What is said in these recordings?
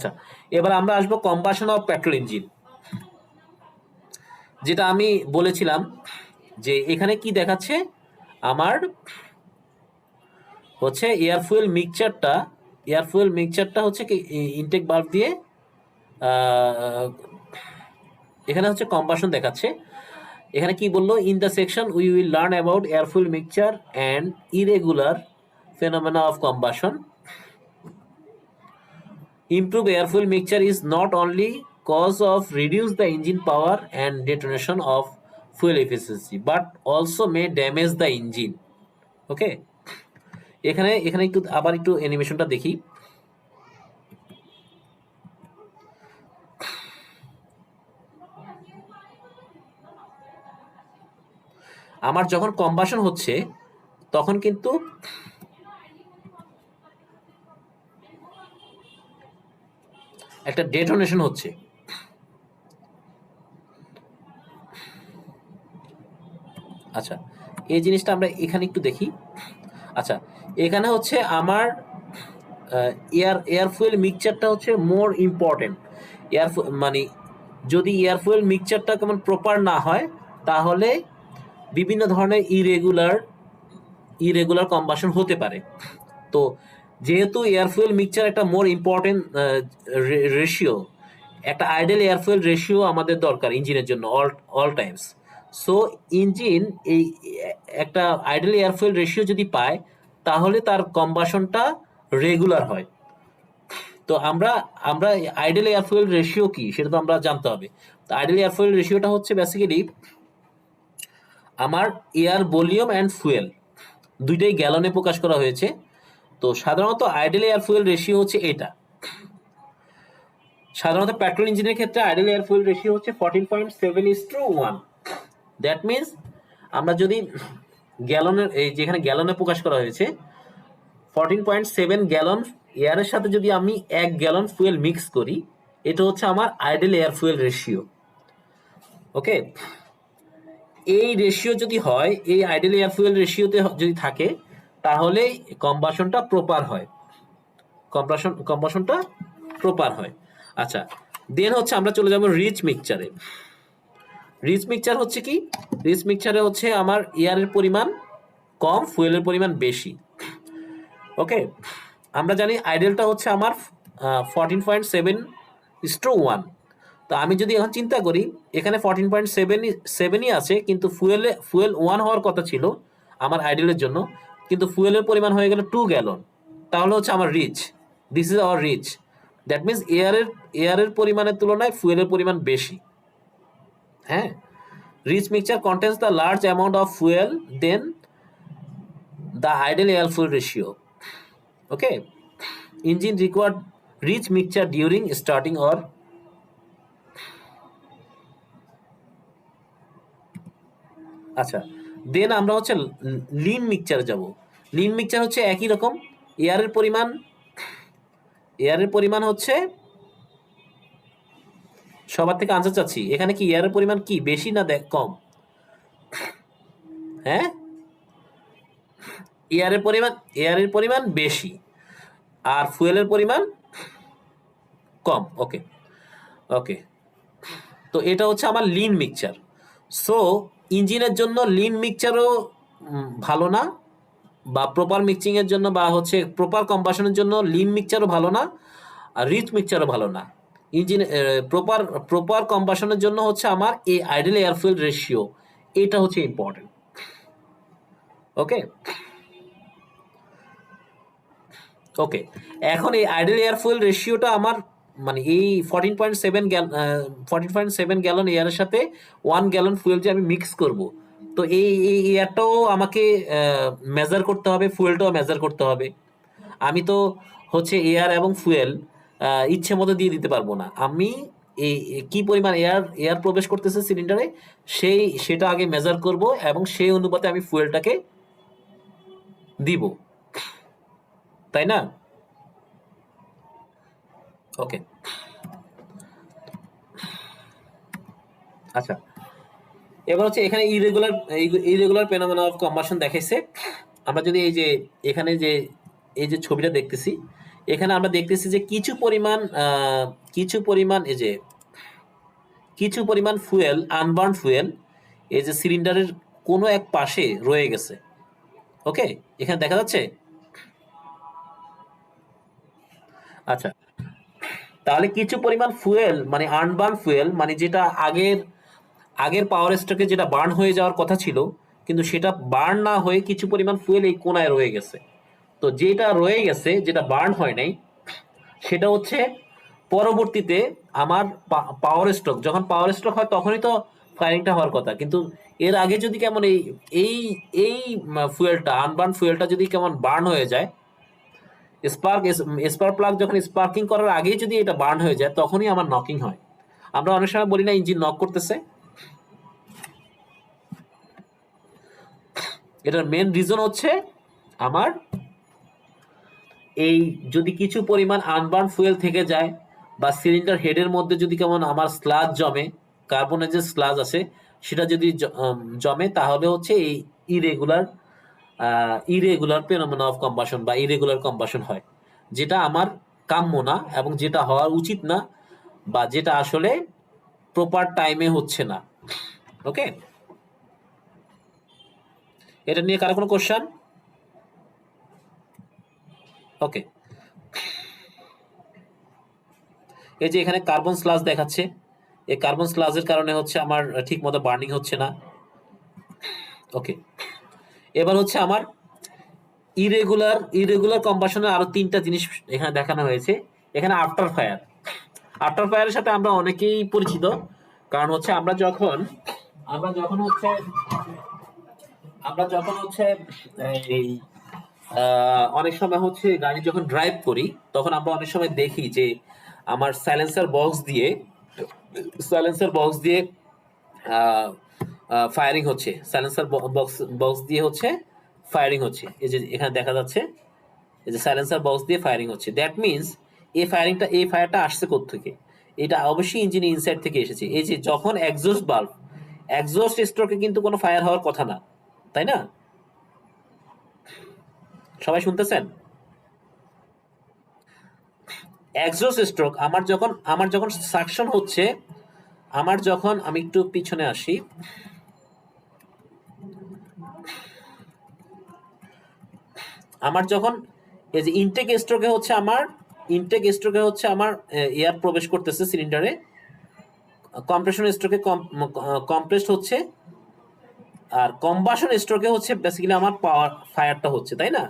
আচ্ছা এবার আমরা আসব কম্বাসন অফ পেট্রোল ইঞ্জিন যেটা আমি বলেছিলাম যে এখানে কি দেখাচ্ছে? আমার হচ্ছে এয়ার ফুয়েল মিক্সচারটা এয়ার ফুয়েল মিক্সচারটা হচ্ছে কি ইনটেক বাল্ব দিয়ে এখানে হচ্ছে কম্বাসন দেখাচ্ছে। এখানে কি বলল? In the section we will learn about air fuel mixture and irregular phenomena of combustion improve air fuel mixture is not only cause of reduce the engine power and detonation of fuel efficiency but also may damage the engine okay এখানে এখানে একটু আবার একটু অ্যানিমেশনটা দেখি আমার যখন combustion হচ্ছে তখন কিন্তু একটা ডেটোনেশন হচ্ছে। আচ্ছা এই জিনিসটা আমরা এখানে একটু দেখি। আচ্ছা এখানে হচ্ছে আমার এয়ার এয়ার ফুয়েল মিক্সচারটা হচ্ছে মোর ইম্পর্টেন্ট এয়ার মানে যদি এয়ার ফুয়েল মিক্সচারটা কেমন প্রপার না হয়, তাহলে বিভিন্ন ধরনের ইরেগুলার ইরেগুলার কম্বাসন হতে পারে। তো যেহেতু এয়ার ফুয়েল মিক্সচার একটা মোর ইম্পর্টেন্ট রেশিও একটা আইডেল এয়ার ফুয়েল রেশিও আমাদের দরকার ইঞ্জিনের জন্য all all times so engine এই, একটা আইডেল এয়ার ফুয়েল রেশিও যদি পায়, তাহলে তার কম্বাসনটা রেগুলার হয়। তো আমরা আমরা আইডেল এয়ার ফুয়েল রেশিও কি, সেটা তো আমরা জানতে হবে। তো আইডেল এয়ার ফুয়েল রেশিওটা হচ্ছে বেসিক্যালি আমার এয়ার ভলিউম অ্যান্ড ফুয়েল দুইটাই গ্যালনে প্রকাশ করা হয়েছে। তো সাধারণত আইডেল এয়ার ফুয়েল রেশিও হচ্ছে এটা। সাধারণত পেট্রোল ইঞ্জিনের ক্ষেত্রে আইডেল এয়ার ফুয়েল রেশিও হচ্ছে fourteen point seven is to one that means আমরা যদি গ্যালনের, এই যেখানে গ্যালনে প্রকাশ করা হয়েছে ফোরটিন পয়েন্ট সেভেন গ্যালন এয়ারের সাথে যদি আমি এক গ্যালন ফুয়েল মিক্স করি, এটা হচ্ছে আমার ideal air fuel ratio okay এই রেশিও যদি হয়, এই আইডেল এয়ার ফুয়েল রেশিওতে যদি থাকে তাহলে কম্বাসনটা প্রপার হয়। কম্বাসন, কম্বাসনটা প্রপার হয়। আচ্ছা দেন হচ্ছে আমরা চলে যাব রিচ মিক্সচারে রিচ মিক্সচার হচ্ছে কি? রিচ মিক্সচারে হচ্ছে আমার এয়ারের পরিমাণ কম ফুয়েলের পরিমাণ বেশি। ওকে, আমরা জানি আইডেলটা হচ্ছে আমার fourteen point seven is to one তো আমি যদি এখন চিন্তা করি, এখানে ফোরটিন পয়েন্ট সেভেন সেভেনই আছে, কিন্তু ফুয়েলে ফুয়েল ওয়ান হওয়ার কথা ছিল আমার আইডেলের জন্য। কিন্তু ফুয়েলের পরিমাণ হয়ে গেল টু গ্যালন তাহলে হচ্ছে আমার rich this is our rich that means এয়ারের এয়ারের পরিমাণের তুলনায় ফুয়েলের পরিমাণ বেশি। হ্যাঁ? Rich mixture contains the large amount of fuel then the ideal air fuel ratio okay engine required rich mixture during starting or আচ্ছা। দেন আমরা হচ্ছে লিন মিক্সচার যাব। লিন মিক্সচার হচ্ছে একই রকম। এয়ারের পরিমাণ এয়ারের পরিমাণ হচ্ছে, সবার থেকে আনসার চাচ্ছি। এখানে কি এয়ারের পরিমাণ কি? বেশি না দেখ কম? হ্যাঁ? এয়ারের পরিমাণ এয়ারের পরিমাণ বেশি। আর ফুয়েলের পরিমাণ কম। ওকে ওকে তো এটা হচ্ছে আমার লিন মিক্সচার সো ইঞ্জিনের জন্য লিন মিক্সচারও ভালো না বা প্রপার মিক্সিংয়ের জন্য বা হচ্ছে প্রপার কম্বাসনের জন্য লিন মিক্সচারও ভালো না আর রিচ মিক্সচারও ভালো না। ইঞ্জিন প্রপার প্রপার কম্বাসনের জন্য হচ্ছে আমার এই আইডেল এয়ার ফুয়েল রেশিও এটা হচ্ছে ইম্পর্টেন্ট ওকে ওকে এখন এই আইডেল এয়ার ফুয়েল রেশিওটা আমার মানে এই ফোরটিন পয়েন্ট সেভেন গ্যাল ফোরটিন পয়েন্ট সেভেন গ্যালন এয়ারের সাথে ওয়ান গ্যালন ফুয়েল যে আমি মিক্স করব, তো এই এই এয়ারটাও আমাকে মেজার করতে হবে ফুয়েলটাও মেজার করতে হবে। আমি তো হচ্ছে এয়ার এবং ফুয়েল ইচ্ছে মতো দিয়ে দিতে পারব না। আমি এই কি পরিমাণ এয়ার এয়ার প্রবেশ করতেছে সিলিন্ডারে সেই, সেটা আগে মেজার করব এবং সেই অনুপাতে আমি ফুয়েলটাকে দিব। তাই না? ওকে আচ্ছা। এবার হচ্ছে এখানে irregular irregular phenomena of combustion দেখাইছে। আমরা যদি এই যে, এখানে যে, এই যে ছবিটা দেখতেছি, এখানে আমরা দেখতেছি যে কিছু পরিমাণ কিছু পরিমাণ এই যে, কিছু পরিমাণ ফুয়েল আনবার্ন ফুয়েল এই যে সিলিন্ডারের কোনো এক পাশে রয়ে গেছে। ওকে? এখানে দেখা যাচ্ছে? আচ্ছা। তাহলে কিছু পরিমাণ ফুয়েল মানে আনবার্ন ফুয়েল মানে যেটা আগের আগের পাওয়ার স্টকে যেটা বার্ন হয়ে যাওয়ার কথা ছিল, কিন্তু সেটা বার্ন না হয়ে কিছু পরিমাণ ফুয়েল এই কোনায় রয়ে গেছে। তো যেটা রয়ে গেছে, যেটা বার্ন হয় নাই, সেটা হচ্ছে পরবর্তীতে আমার পাওয়ার স্ট্রোক যখন পাওয়ার স্ট্রোক হয় তখনই তো ফায়ারিংটা হওয়ার কথা। কিন্তু এর আগে যদি কেমন এই এই এই ফুয়েলটা আনবার্ন ফুয়েলটা যদি কেমন বার্ন হয়ে যায় স্পার্ক স্পার্ক প্লাগ যখন স্পার্কিং করার আগেই যদি এটা বার্ন হয়ে যায়, তখনই আমার নকিং হয়। আমরা অনেক সময় বলি না ইঞ্জিন নক করতেছে এটার মেন রিজন হচ্ছে আমার এই যদি কিছু পরিমাণ আনবার্ন ফুয়েল থেকে যায় বা সিলিন্ডার হেডের মধ্যে যদি কেমন আমার স্লাজ জমে কার্বনের যে স্লাজ আছে, সেটা যদি জমে, তাহলে হচ্ছে এই irregular irregular phenomena of combustion বা ইরেগুলার কম্বাসন হয়। যেটা আমার কাম্য না এবং যেটা হওয়া উচিত না বা যেটা আসলে প্রপার টাইমে হচ্ছে না। ওকে এটা নিয়ে কারও কোনো কোশ্চেন ওকে এই যে এখানে কার্বন স্লাজ দেখাচ্ছে, এই কার্বন স্লাজের কারণে হচ্ছে আমার ঠিক মতো বার্নিং হচ্ছে না। ওকে এবার হচ্ছে আমার ইরেগুলার ইরেগুলার কম্বাসনের আরও তিনটা জিনিস এখানে দেখানো হয়েছে। এখানে আফটার ফায়ার আফটার ফায়ারের সাথে আমরা অনেকেই পরিচিত, কারণ হচ্ছে আমরা যখন আমরা যখন হচ্ছে আমরা যখন হচ্ছে, এই অনেক সময় হচ্ছে গাড়ি যখন ড্রাইভ করি, তখন আমরা অনেক সময় দেখি যে আমার সাইলেন্সার বক্স দিয়ে সাইলেন্সার বক্স দিয়ে ফায়ারিং হচ্ছে। সাইলেন্সার বক্স বক্স দিয়ে হচ্ছে ফায়ারিং হচ্ছে। এই যে এখানে দেখা যাচ্ছে, এই যে সাইলেন্সার বক্স দিয়ে ফায়ারিং হচ্ছে। দ্যাট মিনস এই ফায়ারিংটা এই ফায়ারটা আসছে থেকে এটা অবশ্যই ইঞ্জিন ইনসাইড থেকে এসেছে। এই যে যখন এক্সস্ট বাল্ব এক্সস্ট স্ট্রোকে কিন্তু কোনো ফায়ার হওয়ার কথা না। তাই না? সবাই শুনতেছেন? এক্সস্ট স্ট্রোক আমার যখন আমার যখন সাকশন হচ্ছে, আমার যখন, আমি একটু পিছনে আসি। আমার যখন, এই যে ইনটেক স্ট্রোকে হচ্ছে আমার ইনটেক স্ট্রোকে হচ্ছে আমার এয়ার প্রবেশ করতেছে সিলিন্ডারে কম্প্রেশন স্ট্রোকে কম্প্রেসড হচ্ছে। আর কম্বাসন স্ট্রোকে হচ্ছে বেসিক্যালি আমার পাওয়ার ফায়ারটা হচ্ছে, তাই না?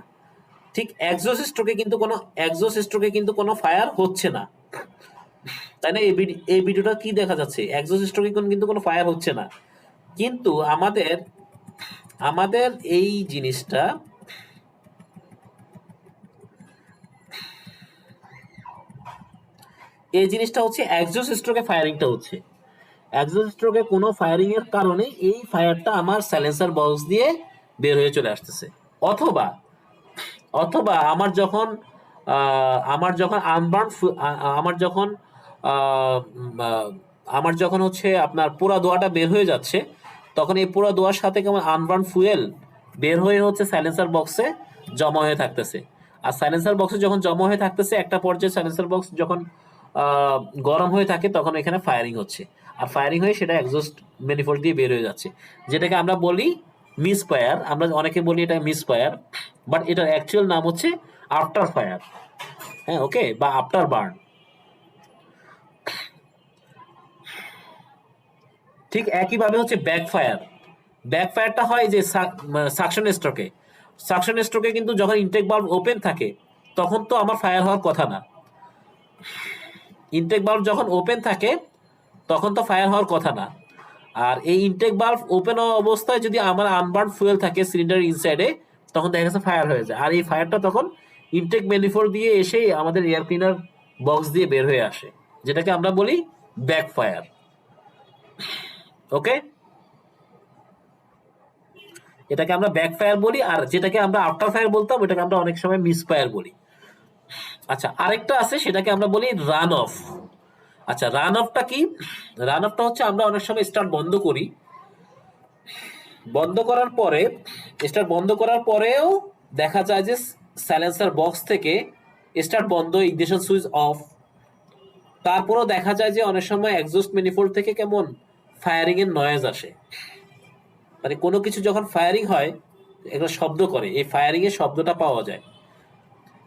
ঠিক এক্সোস স্ট্রোকে কিন্তু কোনো এক্সোস স্ট্রোকে কিন্তু কোনো ফায়ার হচ্ছে না। তাই না? এই ভিডিওটা কি দেখা যাচ্ছে? এক্সোস স্ট্রোকে কিন্তু কোনো ফায়ার হচ্ছে না। কিন্তু আমাদের আমাদের এই জিনিসটা এই জিনিসটা হচ্ছে এক্সোস স্ট্রোকে ফায়ারিংটা হচ্ছে। এক্সোস স্ট্রোকে কোনো ফায়ারিং এর কারণে এই ফায়ারটা আমার সাইলেন্সার বক্স দিয়ে বের হয়ে চলে আসতেছে। অথবা অথবা আমার যখন আমার যখন আনবার্ন আমার যখন আমার যখন হচ্ছে আপনার পোড়া দোয়াটা বের হয়ে যাচ্ছে, তখন এই পোড়া দোয়ার সাথে কেমন আনবার্ন ফুয়েল বের হয়ে হচ্ছে সাইলেন্সার বক্সে জমা হয়ে থাকতেছে। আর সাইলেন্সার বক্সে যখন জমা হয়ে থাকতেছে, একটা পর্যায়ে সাইলেন্সার বক্স যখন গরম হয়ে থাকে, তখন এখানে ফায়ারিং হচ্ছে। আর ফায়ারিং হয়ে সেটা এক্সস্ট ম্যানিফোল্ড দিয়ে বের হয়ে যাচ্ছে। যেটাকে আমরা বলি মিস ফায়ার আমরা অনেকে বলি এটা মিস ফায়ার বাট এটার অ্যাকচুয়াল নাম হচ্ছে আফটার ফায়ার হ্যাঁ ওকে বা আফটার বার্ন ঠিক একইভাবে হচ্ছে ব্যাক ফায়ার ব্যাক ফায়ারটা হয় যে সাকশন স্ট্রোকে সাকশন স্ট্রোকে কিন্তু যখন ইনটেক বাল্ব ওপেন থাকে, তখন তো আমার ফায়ার হওয়ার কথা না। ইনটেক বাল্ব যখন ওপেন থাকে তখন তো ফায়ার হওয়ার কথা না। আর এই ইনটেক বাল্ব ওপেন অবস্থায় যদি আমার আনবার্ন ফুয়েল থাকে সিলিন্ডার ইনসাইডে তখন দেখা গেছে ফায়ার হয়ে যায়। আর এই ফায়ারটা তখন ইনটেক ম্যানিফোর দিয়ে এসেই আমাদের এয়ার ক্লিনার বক্স দিয়ে বের হয়ে আসে, যেটাকে আমরা বলি ব্যাক ফায়ার ওকে এটাকে আমরা ব্যাক ফায়ার বলি, আর যেটাকে আমরা আফটার ফায়ার বলতাম, ওটাকে আমরা অনেক সময় মিস ফায়ার বলি। আচ্ছা আরেকটা আছে, সেটাকে আমরা বলি রান অফ আচ্ছা রান অফটা কি? রান অফটা হচ্ছে আমরা অনেক সময় স্টার্ট বন্ধ করি। বন্ধ করার পরে স্টার্ট বন্ধ করার পরেও দেখা যায় যে সাইলেন্সার বক্স থেকে স্টার্ট বন্ধ ইগনিশন সুইচ অফ তারপরও দেখা যায় যে অনেক সময় এক্সস্ট ম্যানিফোল্ড থেকে কেমন ফায়ারিং এর নয়েজ আসে। মানে কোনো কিছু যখন ফায়ারিং হয়, একটা শব্দ করে, এই ফায়ারিং এর শব্দটা পাওয়া যায়।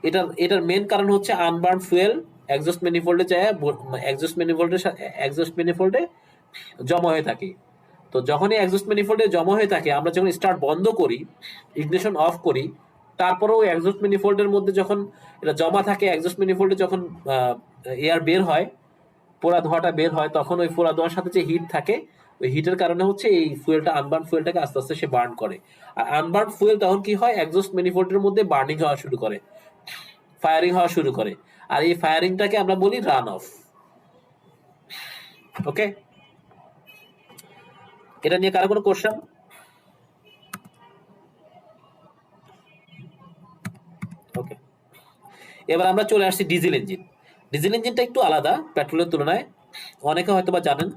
এটার এটার মেন কারণ হচ্ছে আনবার্ন ফুয়েল এক্সস্ট ম্যানিফোল্ডে যায় এক্সস্ট ম্যানিফোল্ডের এক্সস্ট ম্যানিফোল্ডে জমা হয়ে থাকে। তো যখনই এক্সস্ট ম্যানিফোল্ডে জমা হয়ে থাকে, আমরা যখন স্টার্ট বন্ধ করি ইগনিশন অফ করি, তারপরেও এক্সস্ট ম্যানিফোল্ডের মধ্যে যখন এটা জমা থাকে এক্সস্ট ম্যানিফোল্ডে যখন এয়ার বের হয়, পোড়া ধোঁয়াটা বের হয়, তখন ওই পোড়া ধোঁয়ার সাথে যে হিট থাকে, ওই হিটের কারণে হচ্ছে এই ফুয়েলটা আনবার্ন ফুয়েলটাকে আস্তে আস্তে সে বার্ন করে। আর আনবার্ন ফুয়েল তখন কি হয়? এক্সস্ট ম্যানিফোল্ডের মধ্যে বার্নিং হওয়া শুরু করে। ফায়ারিং হওয়া শুরু করে। আর এই ফায়ারিংটাকে আমরা বলি রান অফ ওকে এটা নিয়ে কারও কোনো কোশ্চেন ওকে এবার আমরা চলে আসছি ডিজেল ইঞ্জিন ডিজেল ইঞ্জিনটা একটু আলাদা পেট্রোলের তুলনায়। অনেকে হয়তো বা জানেন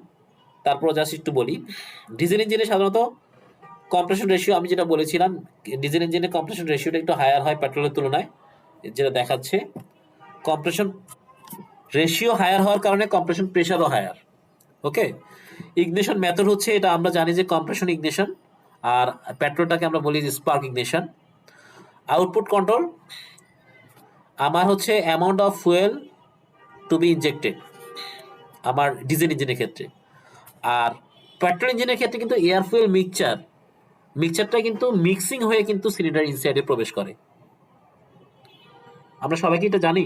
তারপর জাস্ট একটু বলি। ডিজেল ইঞ্জিনে সাধারণত কম্প্রেশন রেশিও আমি যেটা বলেছিলাম ডিজেল ইঞ্জিনের কম্প্রেশন রেশিওটা একটু হায়ার হয় পেট্রোলের তুলনায়, যেটা দেখাচ্ছে। কম্প্রেশন রেশিও হায়ার হওয়ার কারণে কম্প্রেশন প্রেশারও হায়ার ওকে ইগনিশন মেথড হচ্ছে এটা, আমরা জানি যে কম্প্রেশন ইগনিশন আর পেট্রোলটাকে আমরা বলি যে স্পার্ক ইগনিশন আউটপুট কন্ট্রোল আমার হচ্ছে amount of fuel to be injected আমার ডিজেল ইঞ্জিনের ক্ষেত্রে। আর পেট্রোল ইঞ্জিনের ক্ষেত্রে কিন্তু এয়ার ফুয়েল মিক্সচার মিক্সচারটা কিন্তু মিক্সিং হয়ে কিন্তু সিলিন্ডার ইনসাইডে প্রবেশ করে। আমরা সবাই কি এটা জানি?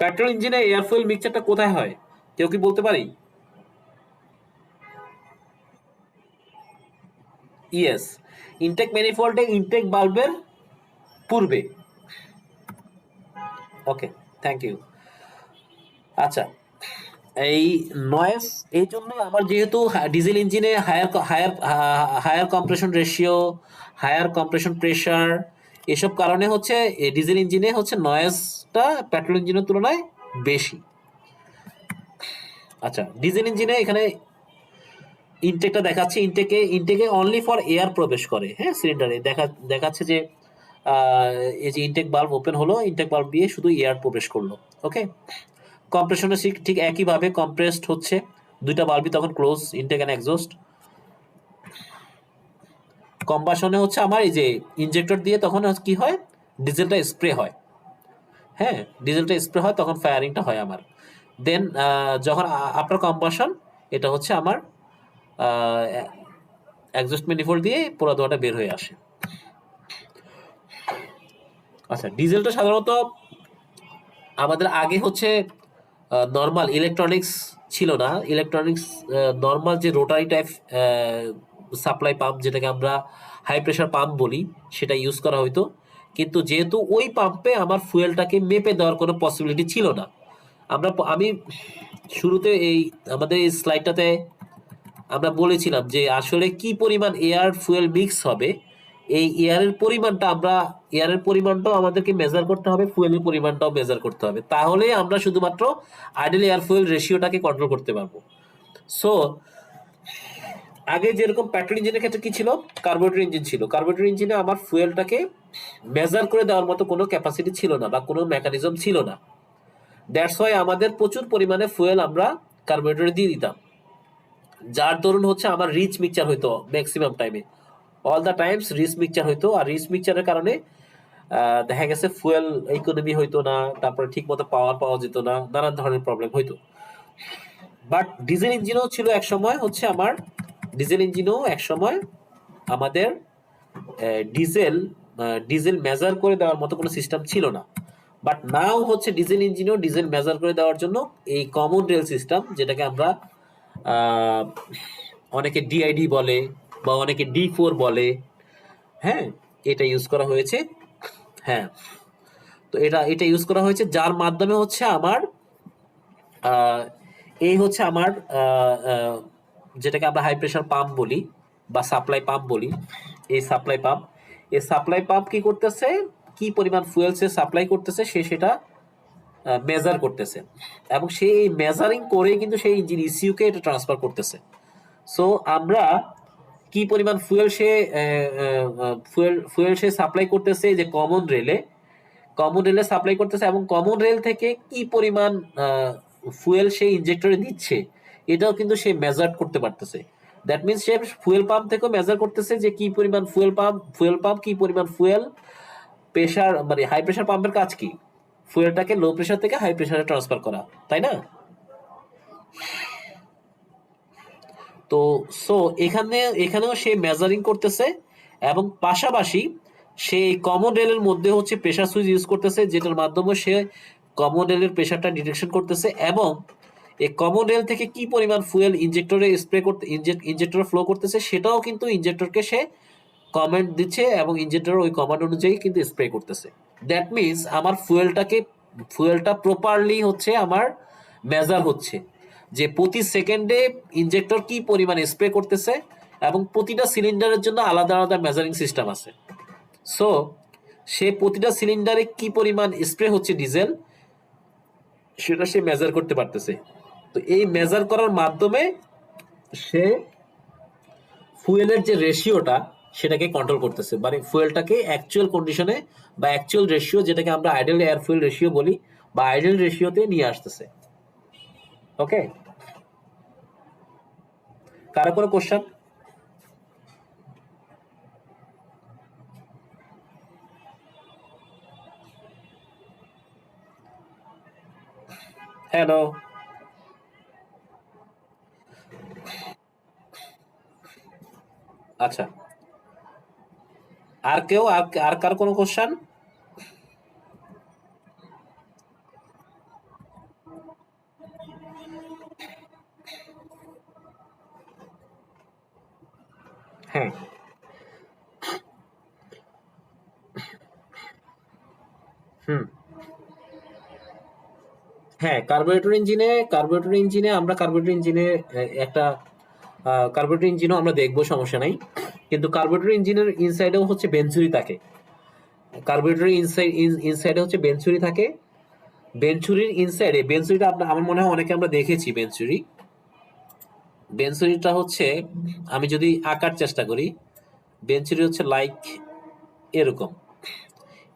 পেট্রোল ইঞ্জিনে এয়ার ফুয়েল মিক্সচারটা কোথায় হয়? কেউ কি বলতে পারি? ইয়েস ইনটেক ম্যানিফোল্ডে ইনটেক বাল্বের পূর্বে। ওকে থ্যাংক ইউ আচ্ছা এই নয়েস এই জন্য আমার যেহেতু ডিজেল ইঞ্জিনে higher higher higher compression ratio higher compression pressure এসব কারণে হচ্ছে ডিজেল ইঞ্জিনে হচ্ছে নয়েসটা পেট্রোল ইঞ্জিনের তুলনায় বেশি। আচ্ছা ডিজেল ইঞ্জিনে এখানে ইনটেকটা দেখাচ্ছে, ইনটেকে ইনটেকে অনলি ফর এয়ার প্রবেশ করে হ্যাঁ সিলিন্ডারে দেখা, দেখাচ্ছে যে এই যে ইনটেক বাল্ব ওপেন হলো ইনটেক বাল্ব দিয়ে শুধু এয়ার প্রবেশ করল ওকে কম্প্রেশনের ঠিক একইভাবে কম্প্রেসড হচ্ছে, দুইটা বাল্বই তখন ক্লোজ ইনটেক অ্যান্ড এক্সস্ট কম্বাসনে হচ্ছে আমার এই যে ইনজেক্টর দিয়ে তখন কি হয়? ডিজেলটা স্প্রে হয়। হ্যাঁ ডিজেলটা স্প্রে হয়, তখন ফায়ারিংটা হয় আমার। দেন যখন আফটার কম্বাসন এটা হচ্ছে আমার এক্সস্ট ম্যানিফোল্ড দিয়ে পোড়া ধোয়াটা বের হয়ে আসে। আচ্ছা ডিজেলটা সাধারণত আমাদের আগে হচ্ছে নর্মাল ইলেকট্রনিক্স ছিল না। ইলেকট্রনিক্স নর্মাল যে রোটারি টাইপ সাপ্লাই পাম্প যেটাকে আমরা হাই প্রেশার পাম্প বলি, সেটা ইউজ করা হতো কিন্তু যেহেতু ওই পাম্পে আমার ফুয়েলটাকে মেপে দেওয়ার কোনো পসিবিলিটি ছিল না। আমরা আমি শুরুতে এই আমাদের এই স্লাইডটাতে আমরা বলেছিলাম যে আসলে কি পরিমাণ এয়ার ফুয়েল মিক্স হবে। এই এয়ারের পরিমাণটা আমরা এয়ারের পরিমাণটাও আমাদেরকে মেজার করতে হবে ফুয়েলের পরিমাণটাও মেজার করতে হবে। তাহলে আমরা শুধুমাত্র আইডেল এয়ার ফুয়েল রেশিওটাকে কন্ট্রোল করতে পারব। সো আগে যেরকম পেট্রোল ইঞ্জিনের ক্ষেত্রে কি ছিল? কার্বোরেটর ইঞ্জিন ছিল। কার্বোরেটর ইঞ্জিনে আমার ফুয়েলটাকে মেজার করে দেওয়ার মতো কোনো ক্যাপাসিটি ছিল না বা কোনো মেকানিজম ছিল না। দ্যাটস ওয়াই আমাদের প্রচুর পরিমাণে ফুয়েল আমরা কার্বোরেটরে দিয়ে দিতাম। যার দরুন হচ্ছে আমার রিচ মিক্সচার হইতো ম্যাক্সিমাম টাইমে all the times rich mixture হইতো আর রিচ মিক্সচারের কারণে দেখা গেছে ফুয়েল ইকোনমি হইতো না, তারপরে ঠিক মতো পাওয়ার পাওয়া যেত না, নানান ধরনের প্রবলেম হইতো। বাট ডিজেল ইঞ্জিনও ছিল এক সময় হচ্ছে আমার ডিজেল ইঞ্জিনও এক সময় আমাদের ডিজেল ডিজেল মেজার করে দেওয়ার মতো কোনো সিস্টেম ছিল না। বাট নাও হচ্ছে ডিজেল ইঞ্জিনও ডিজেল মেজার করে দেওয়ার জন্য এই কমন রেল সিস্টেম, যেটাকে আমরা অনেকে ডিআইডি বলে বা অনেকে ডি ফোর বলে। হ্যাঁ এটা ইউজ করা হয়েছে। হ্যাঁ তো এটা এটা ইউজ করা হয়েছে, যার মাধ্যমে হচ্ছে আমার এই হচ্ছে আমার যেটাকে আমরা হাই প্রেশার পাম্প বলি বা সাপ্লাই পাম্প বলি, এই সাপ্লাই পাম্প এই সাপ্লাই পাম্প কি করতেছে? কি পরিমাণ ফুয়েল সে সাপ্লাই করতেছে? সে সেটা মেজার করতেছে। এবং সেই মেজারিং করে কিন্তু সেই ইঞ্জিন ইসিউকে এটা ট্রান্সফার করতেছে। সো আমরা কি পরিমাণ ফুয়েল সে ফুয়েল ফুয়েল সে সাপ্লাই করতেছে যে কমন রেলে কমন রেলে সাপ্লাই করতেছে এবং কমন রেল থেকে কি পরিমাণ ফুয়েল সে ইনজেক্টরে দিচ্ছে এটাও কিন্তু সে মেজার করতে পারতেছে। দ্যাট মিনস সে ফুয়েল পাম্প থেকেও মেজার করতেছে যে কি পরিমাণ ফুয়েল পাম্প ফুয়েল পাম্প কি পরিমাণ ফুয়েল প্রেশার মানে হাই প্রেশার পাম্পের কাজ কি? ফুয়েলটাকে লো প্রেশার থেকে হাই প্রেশারে ট্রান্সফার করা, তাই না? তো সো এখানে, এখানেও সে মেজারিং করতেছে এবং পাশাপাশি সে কমন রেলের মধ্যে হচ্ছে প্রেশার সুইচ ইউজ করতেছে, যেটার মাধ্যমে সে কমন রেলের প্রেশারটা ডিটেকশন করতেছে এবং এই কমন রেল থেকে কি পরিমাণ ফুয়েল ইনজেক্টরে স্প্রে করতে ইনজেক্টরে ফ্লো করতেছে সেটাও কিন্তু ইনজেক্টরকে সে কমেন্ট দিচ্ছে এবং ইনজেক্টর ওই কমান্ড অনুযায়ী কিন্তু স্প্রে করতেছে। দ্যাট মিনস আমার ফুয়েলটাকে ফুয়েলটা প্রপারলি হচ্ছে আমার মেজার হচ্ছে যে প্রতি সেকেন্ডে ইনজেক্টর কি পরিমাণ স্প্রে করতেছে এবং প্রতিটা সিলিন্ডারের জন্য আলাদা আলাদা মেজারিং সিস্টেম আছে। সো সে প্রতিটা সিলিন্ডারে কি পরিমাণ স্প্রে হচ্ছে ডিজেল সেটা সে মেজার করতে পারতেছে। তো এই মেজার করার মাধ্যমে সে ফুয়েলের যে রেশিওটা সেটাকে কন্ট্রোল করতেছে। মানে ফুয়েলটাকে অ্যাকচুয়াল কন্ডিশনে বা অ্যাকচুয়াল রেশিও যেটাকে আমরা আইডেল এয়ার ফুয়েল রেশিও বলি, বা আইডেল রেশিওতে নিয়ে আসতেছে। ওকে কারও কোনো কোশ্চেন হ্যালো আচ্ছা। আর কেউ, আর কার কোনো কোশ্চেন হ্যাঁ হুম। হ্যাঁ কার্বোরেটর ইঞ্জিনে কার্বোরেটর ইঞ্জিনে আমরা কার্বোরেটর ইঞ্জিনে একটা কার্বোরেটর ইঞ্জিনও আমরা দেখব, সমস্যা নাই। কিন্তু কার্বোরেটর ইঞ্জিনের ইনসাইডেও হচ্ছে বেঞ্চুরি থাকে। কার্বোরেটর ইনসাইড ইনসাইডে হচ্ছে বেঞ্চুরি থাকে। বেঞ্চুরির ইনসাইডে বেঞ্চুরিটা আপনার আমার মনে হয় অনেকে আমরা দেখেছি বেঞ্চুরি বেঞ্চুরিটা হচ্ছে, আমি যদি আঁকার চেষ্টা করি বেঞ্চুরি হচ্ছে লাইক এরকম।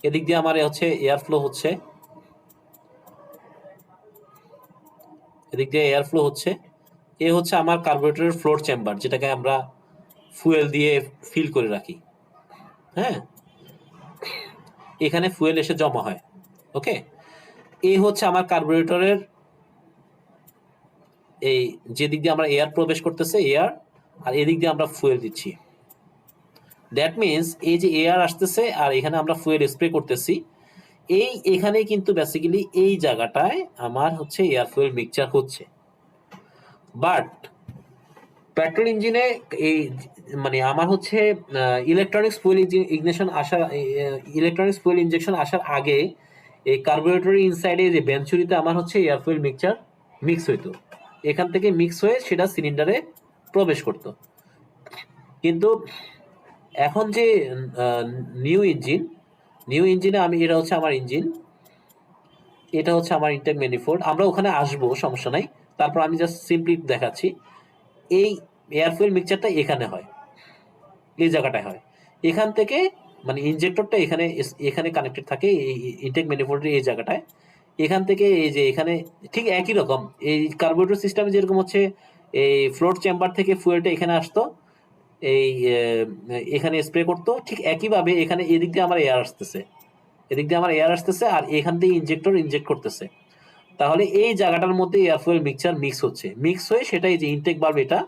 এদিক দিয়ে আমার হচ্ছে এয়ার ফ্লো হচ্ছে। এদিক দিয়ে এয়ার ফ্লো হচ্ছে। এ হচ্ছে আমার কার্বোরেটরের ফ্লোর চেম্বার যেটাকে আমরা ফুয়েল দিয়ে ফিল করে রাখি। হ্যাঁ? এখানে ফুয়েল এসে জমা হয় ওকে এই হচ্ছে আমার কার্বোরেটরের এই যেদিক দিয়ে আমরা এয়ার প্রবেশ করতেছে এয়ার আর এদিক দিয়ে আমরা ফুয়েল দিচ্ছি। দ্যাট মিনস এই যে এয়ার আসতেছে, আর এখানে আমরা ফুয়েল স্প্রে করতেছি, এই এখানে কিন্তু বেসিক্যালি এই জায়গাটায় আমার হচ্ছে এয়ার ফুয়েল মিক্সচার হচ্ছে। বাট পেট্রোল ইঞ্জিনে এই মানে আমার হচ্ছে ইলেকট্রনিক্স ফুয়েল ইগনিশন আসার ইলেকট্রনিক্স ফুয়েল ইঞ্জেকশন আসার আগে এই কার্বোরেটরি ইনসাইডে যে বেঞ্চুরিতে আমার হচ্ছে এয়ার ফুয়েল মিক্সচার মিক্স হইতো। এখান থেকে মিক্স হয়ে সেটা সিলিন্ডারে প্রবেশ করত। কিন্তু এখন যে নিউ ইঞ্জিন নিউ ইঞ্জিনে আমি, এটা হচ্ছে আমার ইঞ্জিন এটা হচ্ছে আমার ইনটেক ম্যানিফোল্ড আমরা ওখানে আসব, সমস্যা নাই। তারপর আমি জাস্ট সিম্পলি দেখাচ্ছি। এই এয়ার ফুয়েল মিক্সচারটা এখানে হয়। এই জায়গাটায় হয়। এখান থেকে মানে ইনজেক্টরটা এখানে এখানে কানেক্টেড থাকে এই ইনটেক ম্যানিফোল্ডের এই জায়গাটায়। এখান থেকে এই যে এখানে ঠিক একই রকম। এই কার্বোরেটর সিস্টেমে যেরকম হচ্ছে, এই ফ্লোর চেম্বার থেকে ফুয়েলটা এখানে আসতো, এই এখানে স্প্রে করতো, ঠিক একইভাবে এখানে এদিক দিয়ে আমার এয়ার আসতেছে। এদিক দিয়ে আমার এয়ার আসতেছে আর এখান থেকে ইনজেক্টর ইনজেক্ট করতেছে। তাহলে এই জায়গাটার মধ্যে এয়ার ফুয়েল মিক্সচার মিক্স হচ্ছে। মিক্স হয়ে সেটাই যে ইনটেক বাল্ব এটা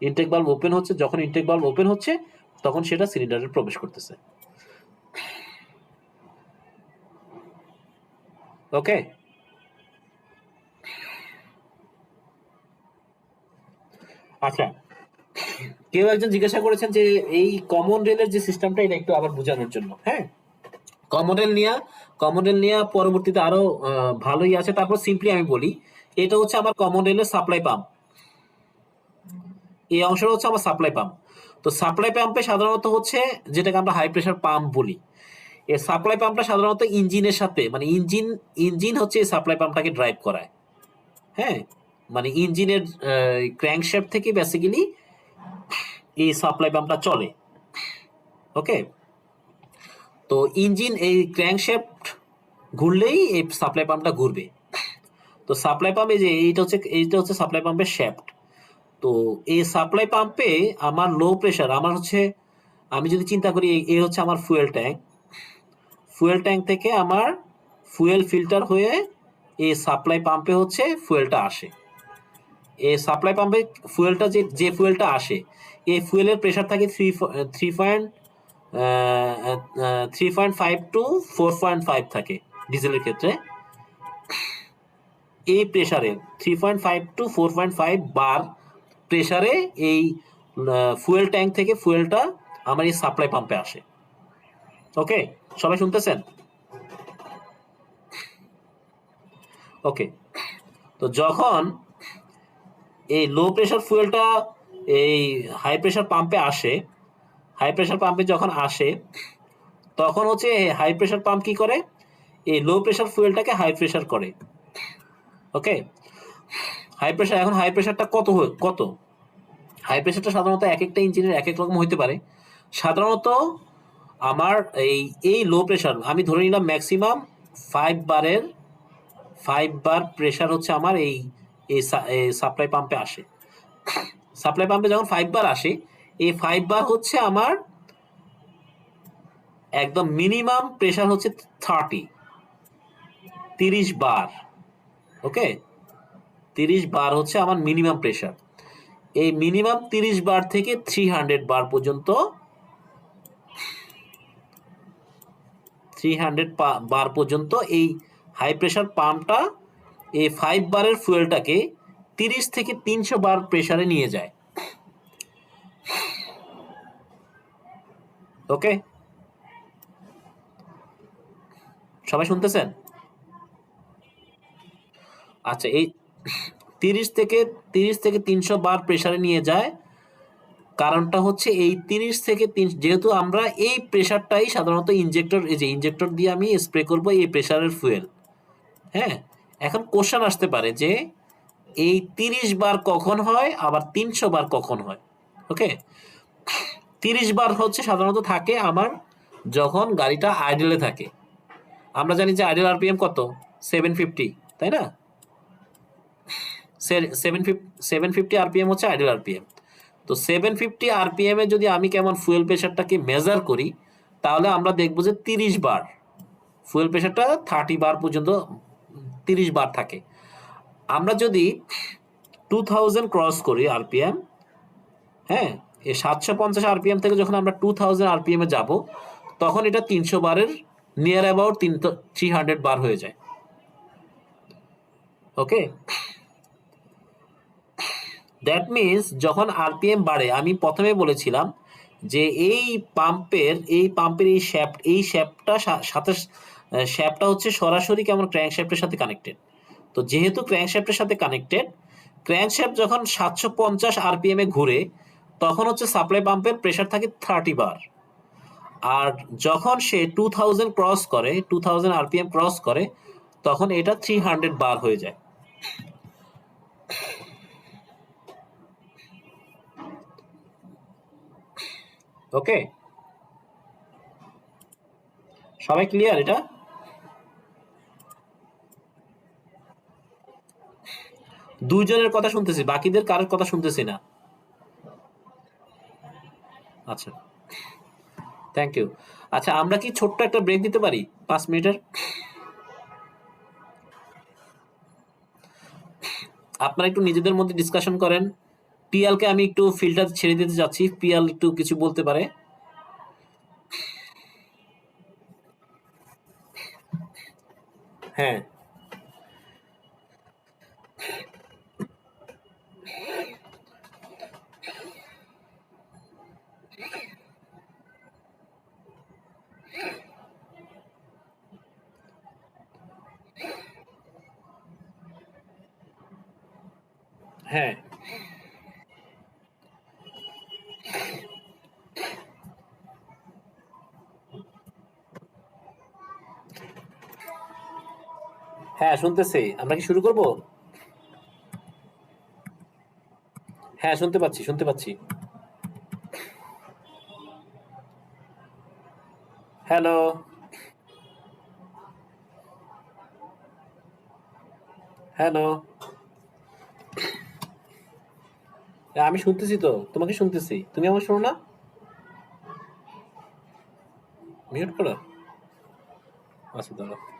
ইনটেক বাল্ব ওপেন হচ্ছে, যখন ইনটেক বাল্ব ওপেন হচ্ছে, তখন সেটা সিলিন্ডারে প্রবেশ করতেছে। ওকে আচ্ছা কেউ একজন জিজ্ঞাসা করেছেন যে এই কমন রেলের যে সিস্টেমটা এটা একটু আবার বোঝানোর জন্য হ্যাঁ? কমন রেল নিয়ে কমন রেল নিয়ে পরবর্তীতে আরও ভালোই আছে। তারপর সিম্পলি আমি বলি, এটা হচ্ছে আমার কমন রেলের সাপ্লাই পাম্প এই অংশটা হচ্ছে আমার সাপ্লাই পাম্প তো সাপ্লাই পাম্পে সাধারণত হচ্ছে যেটাকে আমরা হাই প্রেশার পাম্প বলি। এই সাপ্লাই পাম্পটা সাধারণত ইঞ্জিনের সাথে মানে ইঞ্জিন ইঞ্জিন হচ্ছে এই সাপ্লাই পাম্পটাকে ড্রাইভ করায়। হ্যাঁ? মানে ইঞ্জিনের ক্র্যাঙ্কশ্যাফট থেকে বেসিক্যালি এই সাপ্লাই পাম্পটা চলে। ওকে তো ইঞ্জিন এই ক্র্যাঙ্কশ্যাফট ঘুরলেই এই সাপ্লাই পাম্পটা ঘুরবে। তো সাপ্লাই পাম্পে যে এইটা হচ্ছে এইটা হচ্ছে সাপ্লাই পাম্পের শ্যাফট। তো এই সাপ্লাই পাম্পে আমার লো প্রেশার আমার হচ্ছে, আমি যদি চিন্তা করি এই- হচ্ছে আমার ফুয়েল ট্যাঙ্ক ফুয়েল ট্যাঙ্ক থেকে আমার ফুয়েল ফিল্টার হয়ে এই সাপ্লাই পাম্পে হচ্ছে ফুয়েলটা আসে। এই সাপ্লাই পাম্পে ফুয়েলটা যে যে ফুয়েলটা আসে, এই ফুয়েলের প্রেশার থাকে three three point three point five to four point five থাকে ডিজেলের ক্ষেত্রে। এই প্রেসারে three point five to four point five bar প্রেসারে এই ফুয়েল ট্যাঙ্ক থেকে ফুয়েলটা আমার এই সাপ্লাই পাম্পে আসে। ওকে সবাই শুনতেছেন? ওকে তো যখন এই লো প্রেশার ফুয়েলটা এই হাই প্রেশার পাম্পে আসে হাই প্রেশার পাম্পে যখন আসে, তখন হচ্ছে হাই প্রেশার পাম্প কি করে? এই লো প্রেশার ফুয়েলটাকে হাই প্রেশার করে। ওকে হাই প্রেশার এখন হাই প্রেশারটা কত কত? হাই প্রেশারটা সাধারণত এক একটা ইঞ্জিনের এক এক রকম হতে পারে। সাধারণত আমার এই এই লো প্রেশার আমি ধরে নিলাম ম্যাক্সিমাম ফাইভ বারের ফাইভ বার প্রেশার হচ্ছে আমার এই সাপ্লাই পাম্পে আসে। সাপ্লাই পাম্পে যখন ফাইভ বার আসে এই ফাইভ বার হচ্ছে আমার একদম মিনিমাম প্রেশার হচ্ছে থার্টি তিরিশ বার ওকে তিরিশ বার হচ্ছে আমার মিনিমাম প্রেশার এই মিনিমাম তিরিশ বার থেকে থ্রি হান্ড্রেড বার পর্যন্ত থ্রি হান্ড্রেড বার পর্যন্ত এই হাই প্রেশার পাম্পটা এই ফাইভ বারের ফুয়েলটাকে তিরিশ থেকে তিনশো বার প্রেশারে নিয়ে যায়। ওকে। সবাই শুনতেছেন? আচ্ছা এই তিরিশ থেকে তিরিশ থেকে তিনশো বার প্রেশারে নিয়ে যায়। কারণটা হচ্ছে এই তিরিশ থেকে তিন, যেহেতু আমরা এই প্রেশারটাই সাধারণত ইনজেক্টর এই যে ইনজেক্টর দিয়ে আমি স্প্রে করব এই প্রেশারের ফুয়েল হ্যাঁ? এখন কোশ্চেন আসতে পারে যে এই তিরিশ বার কখন হয়, আবার তিনশো বার কখন হয়? ওকে তিরিশ বার হচ্ছে সাধারণত থাকে আমার যখন গাড়িটা আইডেলে থাকে। আমরা জানি যে আইডেল আরপিএম কত? সেভেন ফিফটি তাই না? Seven fifty seven fifty RPM হচ্ছে আইডেল আরপিএম তো সেভেন ফিফটি আরপিএম এ যদি আমি কেমন ফুয়েল প্রেশারটাকে মেজার করি, তাহলে আমরা দেখব যে তিরিশ বার ফুয়েল প্রেশারটা থার্টি বার পর্যন্ত তিরিশ বার থাকে। আমরা যদি টু থাউজেন্ড ক্রস করি আরপিএম হ্যাঁ এই সাতশো পঞ্চাশ আরপিএম থেকে যখন আমরা টু থাউজেন্ড আরপিএম যাব, তখন এটা তিনশো বারের নিয়ার অ্যাবাউট তিন থ্রি হান্ড্রেড বার হয়ে যায়। ওকে দ্যাট মিনস যখন আরপিএম বাড়ে, আমি প্রথমে বলেছিলাম যে এই পাম্পের এই পাম্পের এই শ্যাফট এই শ্যাফটটা সাথে শ্যাপটা হচ্ছে সরাসরি কেমন ক্র্যাঙ্ক শ্যাফটের সাথে কানেক্টেড তো যেহেতু ক্র্যাঙ্ক শ্যাফটের সাথে কানেক্টেড ক্র্যাঙ্ক শ্যাফট যখন সাতশো পঞ্চাশ আরপিএম ঘুরে তখন হচ্ছে সাপ্লাই পাম্পের প্রেশার থাকে থার্টি বার। আর যখন সে টু থাউজেন্ড ক্রস করে টু থাউজেন্ড আরপিএম ক্রস করে, তখন এটা থ্রি হান্ড্রেড বার হয়ে যায়। ওকে সবাই ক্লিয়ার এটা? দুইজনের কথা শুনতেছি, বাকিদের কারোর কথা শুনতেছি না। আচ্ছা। থ্যাংক ইউ আচ্ছা আমরা কি ছোট্ট একটা ব্রেক দিতে পারি? পাঁচ মিনিটের? আপনারা একটু নিজেদের মধ্যে ডিসকাশন করেন। পিয়ালকে আমি একটু ফিল্টার ছেড়ে দিতে যাচ্ছি। পিয়াল একটু কিছু বলতে পারে। হ্যাঁ। হ্যাঁ। হ্যাঁ শুনতেছি। আমরা কি শুরু করব? হ্যাঁ শুনতে পাচ্ছি শুনতে পাচ্ছি। হ্যালো। হ্যালো। আমি শুনতেছি তো তোমাকে শুনতেছি। তুমি আমার শোনো না? মিউট করো। আচ্ছা দাঁড়াও